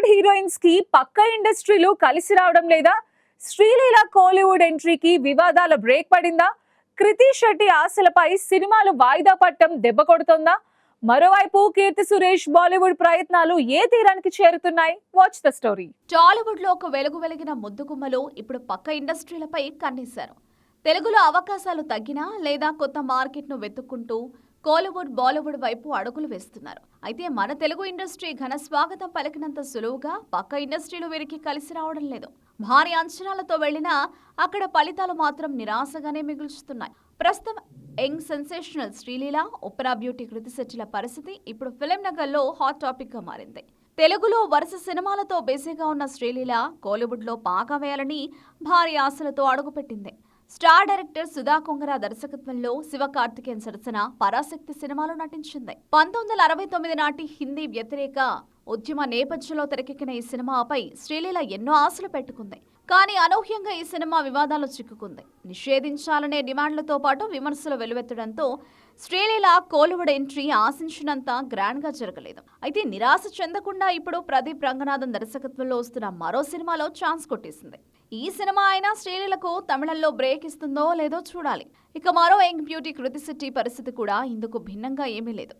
టాలీవుడ్ హీరోయిన్స్కి పక్క ఇండస్ట్రీలు కలిసి రావడం లేదా శ్రీలీల కోలీవుడ్ ఎంట్రీకి వివాదాల బ్రేక్ పడిందా? కృతి శెట్టి ఆశలపై సినిమాలు వాయిదా పట్టం దెబ్బ కొడుతోందా? మరోవైపు కీర్తి సురేష్ బాలీవుడ్ ప్రయత్నాలు ఏ తీరానికి చేరుతున్నాయి? వాచ్ ద స్టోరీ టాలీవుడ్లో ఒక వెలుగు వెలిగిన ముద్దుగుమ్మలు ఇప్పుడు పక్క ఇండస్ట్రీలపై కన్నేశారు. తెలుగులో అవకాశాలు తగ్గినా లేదా కొత్త మార్కెట్ను వెతుక్కుంటూ కోలీవుడ్ బాలీవుడ్ వైపు అడుగులు వేస్తున్నారు. అయితే మన తెలుగు ఇండస్ట్రీ ఘన స్వాగతం పలికినంత సులువుగా పక్క ఇండస్ట్రీలు వీరికి కలిసి రావడం లేదు. భారీ అంచనాలతో వెళ్ళినా అక్కడ ఫలితాలు మాత్రం నిరాశగానే మిగుల్చుతున్నాయి. ప్రస్తుతం యంగ్ సెన్సేషనల్ శ్రీలీల ఉప్పరా బ్యూటీ కృతి శెట్టిల పరిస్థితి ఇప్పుడు ఫిలిం నగర్లో హాట్ టాపిక్గా మారింది. తెలుగులో వరుస సినిమాలతో బిజీగా ఉన్న శ్రీలీల కోలీవుడ్లో పాగా వేయాలని భారీ ఆశలతో అడుగుపెట్టింది. స్టార్ డైరెక్టర్ సుధా కొంగర దర్శకత్వంలో శివకార్తికేయన్ సరసన పరాశక్తి సినిమాలో నటించింది. పంతొమ్మిది వందల అరవై తొమ్మిది నాటి హిందీ వ్యతిరేక ఉద్యమ నేపథ్యంలో తెరకెక్కిన ఈ సినిమాపై శ్రీలీల ఎన్నో ఆశలు పెట్టుకుంది. కానీ అనూహ్యంగా ఈ సినిమా వివాదాల్లో చిక్కుకుంది. నిషేధించాలనే డిమాండ్లతో పాటు విమర్శలు వెలువెత్తడంతో శ్రీలీల కోలువుడ్ ఎంట్రీ ఆశించినంత గ్రాండ్గా జరగలేదు. అయితే నిరాశ చెందకుండా ఇప్పుడు ప్రదీప్ రంగనాథన్ దర్శకత్వంలో వస్తున్న మరో సినిమాలో ఛాన్స్ కొట్టేసింది. ఈ సినిమా అయినా శ్రీలీలకు తమిళంలో బ్రేక్ ఇస్తుందో లేదో చూడాలి. ఇక మరో యంగ్ బ్యూటీ కృతి శెట్టి పరిస్థితి కూడా ఇందుకు భిన్నంగా ఏమీ లేదు.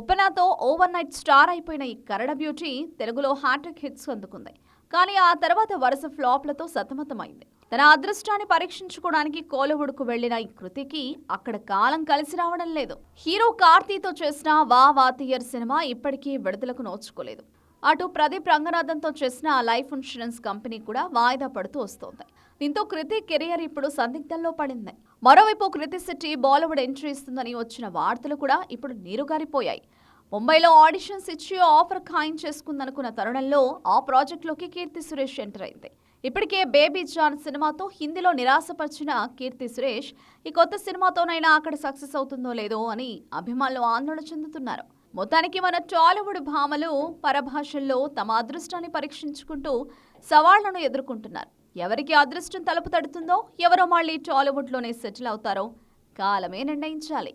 ఉపనాతో ఓవర్ నైట్ స్టార్ అయిపోయిన ఈ కరడ బ్యూటీ తెలుగులో హ్యాట్రిక్ హిట్స్ అందుకుంది. కానీ ఆ తర్వాత వరుస ఫ్లాప్లతో సతమతమైంది. తన అదృష్టాన్ని పరీక్షించుకోవడానికి కోలీవుడ్కు వెళ్ళిన ఈ కృతికి అక్కడ కాలం కలిసి రావడం లేదు. హీరో కార్తీతో చేసిన వా వాతియర్ సినిమా ఇప్పటికీ విడుదలకు నోచుకోలేదు. అటు ప్రదీప్ రంగనాథన్తో చేసిన లైఫ్ ఇన్సూరెన్స్ కంపెనీ కూడా వాయిదా పడుతూ వస్తోంది. దీంతో కృతి కెరియర్ ఇప్పుడు సందిగ్ధంలో పడింది. మరోవైపు కృతి శెట్టి బాలీవుడ్ ఎంట్రీ ఇస్తుందని వచ్చిన వార్తలు కూడా ఇప్పుడు నీరుగారిపోయాయి. ముంబైలో ఆడిషన్స్ ఇచ్చి ఆఫర్ ఖాయం చేసుకుందనుకున్న తరుణంలో ఆ ప్రాజెక్టులోకి కీర్తి సురేష్ ఎంటర్ అయింది. ఇప్పటికే బేబీ జాన్ సినిమాతో హిందీలో నిరాశపరిచిన కీర్తి సురేష్ ఈ కొత్త సినిమాతోనైనా అక్కడ సక్సెస్ అవుతుందో లేదో అని అభిమానులు ఆందోళన చెందుతున్నారు. మొత్తానికి మన టాలీవుడ్ భామలు పరభాషల్లో తమ అదృష్టాన్ని పరీక్షించుకుంటూ సవాళ్ళను ఎదుర్కొంటున్నారు. ఎవరికి అదృష్టం తలుపు తడుతుందో ఎవరో మళ్ళీ టాలీవుడ్లోనే సెటిల్ అవుతారో కాలమే నిర్ణయించాలి.